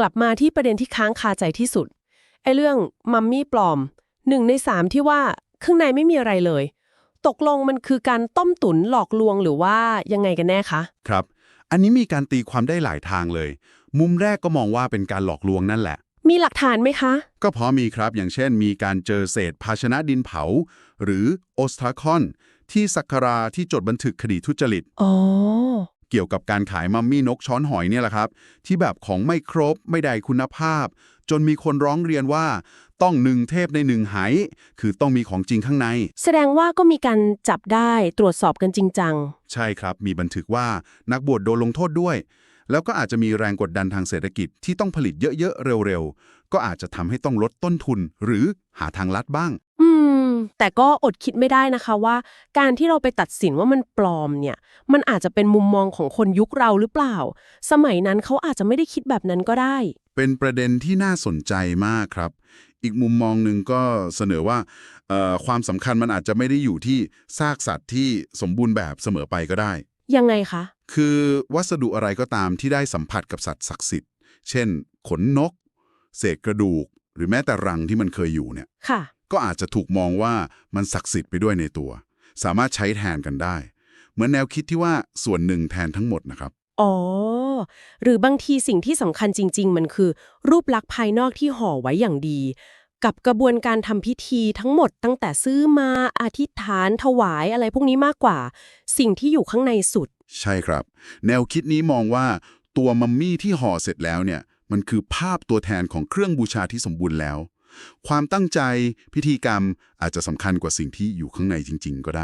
กลับมาที่ประเด็นที่ค้างคาใจที่สุดไอ้เรื่องมัมมี่ปลอมหนึ่งในสามที่ว่าข้างในไม่มีอะไรเลย ตกลงมันคือการต้มตุ๋นหลอกลวงหรือว่ายังไงกันแน่คะ ครับ อันนี้มีการตีความได้หลายทางเลย มุมแรกก็มองว่าเป็นการหลอกลวงนั่นแหละ มีหลักฐานไหมคะ ก็เพราะมีครับอย่างเช่น มีการเจอเศษภาชนะดินเผา หรือโอสทาคอน ที่สักการาที่จดบันทึกคดีทุจริต อ๋อ เกี่ยวกับการขายมัมมี่นกช้อนหอยเนี่ยแหละครับ ที่แบบของไม่ครบไม่ได้คุณภาพ จนมีคนร้องเรียนว่าต้องหนึ่งเทพในหนึ่งไหคือต้องมีของจริงข้างใน แสดงว่าก็มีการจับได้ตรวจสอบกันจริงจัง ใช่ครับ มีบันทึกว่านักบวชโดนลงโทษด้วย แล้วก็อาจจะมีแรงกดดันทางเศรษฐกิจที่ต้องผลิตเยอะๆเร็วๆ ก็อาจจะทำให้ต้องลดต้นทุน หรือหาทางลัดบ้างอื ม แต่ก็อดคิดไม่ได้นะคะว่า การที่เราไปตัดสินว่ามันปลอมเนี่ย มันอาจจะเป็นมุมมองของคนยุคเราหรือเปล่า สมัยนั้นเขาอาจจะไม่ได้คิดแบบนั้นก็ได้ เป็นประเด็นที่น่าสนใจมากครับ อีกมุมมองหนึ่งก็เสนอว่าเอ่อความสำคัญมันอาจจะไม่ได้อยู่ที่ซากสัตว์ที่สมบูรณ์แบบเสมอไปก็ได้ ยังไงคะ คือวัสดุอะไรก็ตามที่ได้สัมผัสกับสัตว์ศักดิ์สิทธิ์ เช่น ขนนก เศษกระดูก หรือแม้แต่รังที่มันเคยอยู่เนี่ย ค่ะ ก็อาจจะถูกมองว่ามันศักดิ์สิทธิ์ไปด้วยในตัว สามารถใช้แทนกันได้ เหมือนแนวคิดที่ว่าส่วนหนึ่งแทนทั้งหมดนะครับ อ๋อ หรือบางทีสิ่งที่สำคัญจริง ๆ มันคือ รูปลักษณ์ภายนอกที่ห่อไว้อย่างดี กับกระบวนการทำพิธีทั้งหมดตั้งแต่ซื้อมาอธิษฐานถวายอะไรพวกนี้มากกว่า สิ่งที่อยู่ข้างในสุด ใช่ครับ แนวคิดนี้มองว่าตัวมัมมี่ที่ห่อเสร็จแล้วเนี่ยมันคือภาพตัวแทนของเครื่องบูชาที่สมบูรณ์แล้ว ความตั้งใจพิธีกรรมอาจจะสำคัญกว่าสิ่งที่อยู่ข้างในจริง ๆ ก็ได้